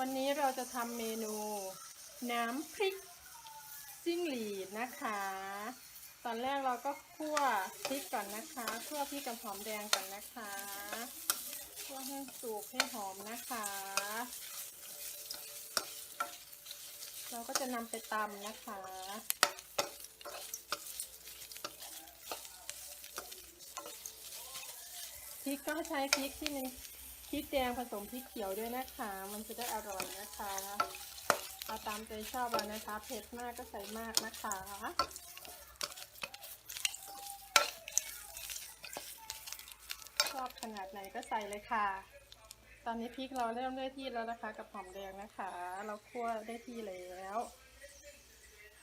วันนี้เราจะทำเมนู น้ำพริกจิ้งหรีดนะคะ ตอนแรกเราก็คั่วพริกก่อนนะคะคั่วพริกกับหอมแดงก่อนนะคะคั่วให้สุกให้หอมนะคะ เราก็จะนำไปตำนะคะพริกก็ใช้พริกที่มัน ริกแดงผสมพริกเขียวด้วยนะคะ มันจะได้อร่อยนะคะเอาตามใจชอบเอานะคะ เผ็ดมากก็ใส่มากนะคะชอบขนาดไหนก็ใส่เลยค่ะ ตอนนี้พริกเราเริ่มได้ที่แล้วนะคะ กับหอมแดงนะคะ เราคั่วได้ที่แล้ว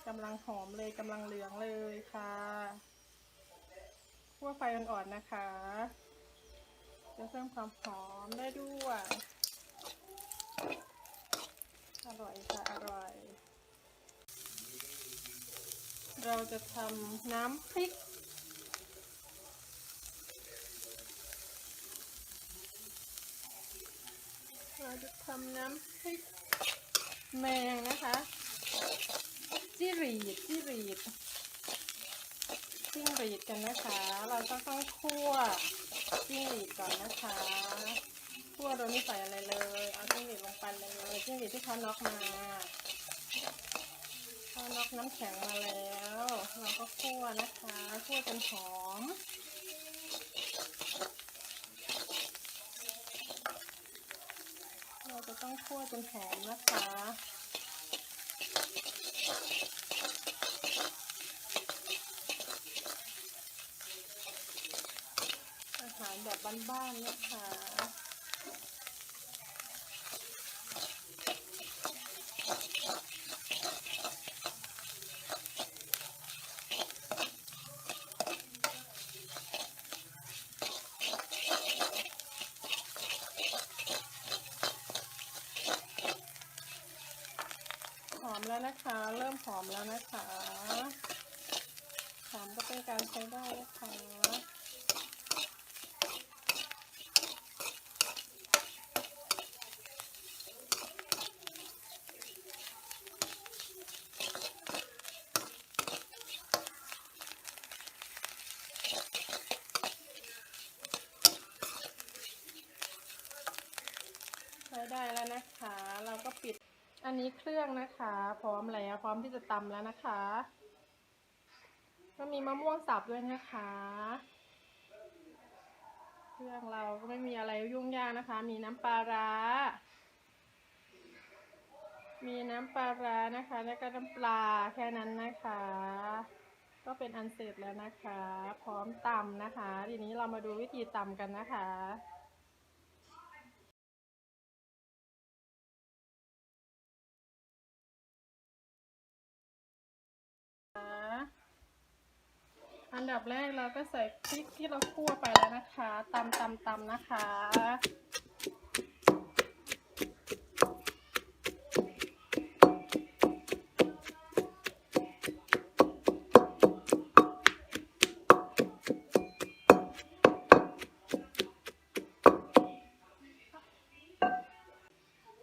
กำลังหอมเลยกำลังเหลืองเลยค่ะคั่วไฟอ่อนๆนะคะ จะเพิ่มความหอมได้ด้วย อร่อยค่ะ อร่อย เราจะทำน้ำพริก เราจะทำน้ำพริกแมงนะคะจิรีดจิรีดจิ้งหรีดกันนะคะ เราก็ต้องคั่ว จิ้งหรีดก่อนนะคะคั่วโดยไม่ใส่อะไรเลย เอาจิ้งหรีดลงไปเลยจิ้งหรีดที่เขาน็อกมาเขาน็อกน้ำแข็งมาแล้ว เราก็คั่วนะคะคั่วจนหอมเราจะต้องคั่วจนหอมนะคะ อารแบบบ้านๆนะคะหอมแล้วนะคะ เริ่มหอมแล้วนะคะ หอมก็เป็นการใช้ได้นะคะ ได้แล้วนะคะ เราก็ปิดอันนี้เครื่องนะคะ พร้อมแล้วพร้อมที่จะตำแล้วนะคะก็มีมะม่วงสับด้วยนะคะ เครื่องเราก็ไม่มีอะไรยุ่งยากนะคะ มีน้ำปลาร้า มีน้ำปลาร้านะคะ แล้วก็น้ำปลาแค่นั้นนะคะ ก็เป็นอันเสร็จแล้วนะคะ พร้อมตำนะคะ ทีนี้เรามาดูวิธีตำกันนะคะ อันดับแรกเราก็ใส่พริกที่เราคั่วไปแล้วนะคะตำตำตำนะคะ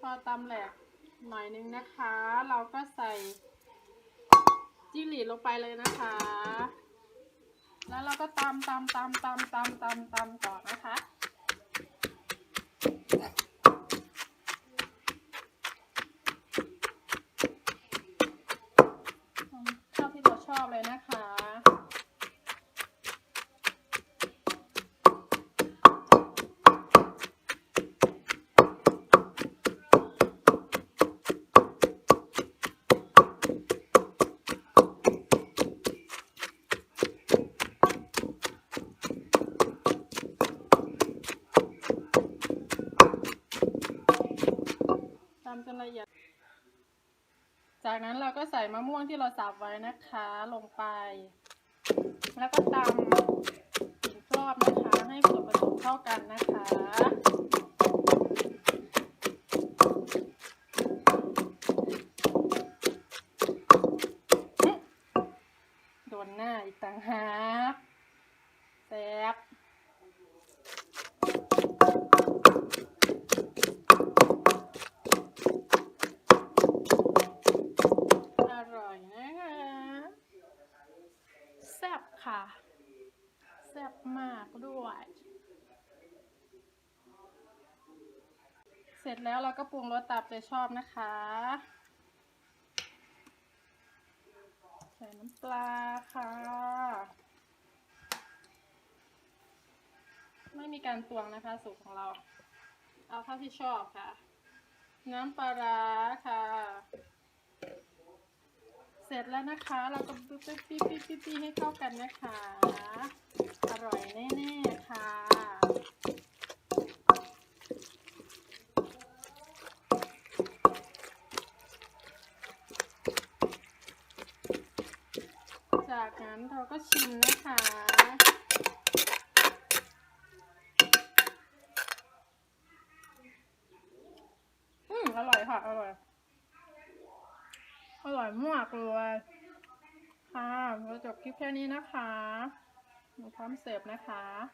พอตำแหลกหน่อยนึงนะคะ เราก็ใส่จิ้งหรีดลงไปเลยนะคะ แล้วเราก็ตำตำตำตำตำตำตำต่อนะคะเท่าที่เราชอบเลยนะคะ ตำจนละเอียด จากนั้นเราก็ใส่มะม่วงที่เราสับไว้นะคะลงไป แล้วก็ตำอีกรอบนะคะให้ส่วนผสมเข้ากันนะคะโดนหน้าอีกต่างหากแซ่บ ร็จแล้วเราก็ปรุงรสตามใจชอบนะคะ ใส่น้ำปลาค่ะ ไม่มีการตวงนะคะสูตรของเรา เอาเท่าที่ชอบค่ะ น้ำปลาร้าค่ะ เสร็จแล้วนะคะ เราก็ปิ๊บปิ๊บปิ๊บปิ๊บให้เข้ากันนะคะ อร่อยแน่ๆค่ะ จากนั้นเราก็ชิมนะคะ อืม อร่อยค่ะ อร่อย อร่อยมากเลย ค่ะเราจบคลิปแค่นี้นะคะหนูพร้อมเสิร์ฟนะคะ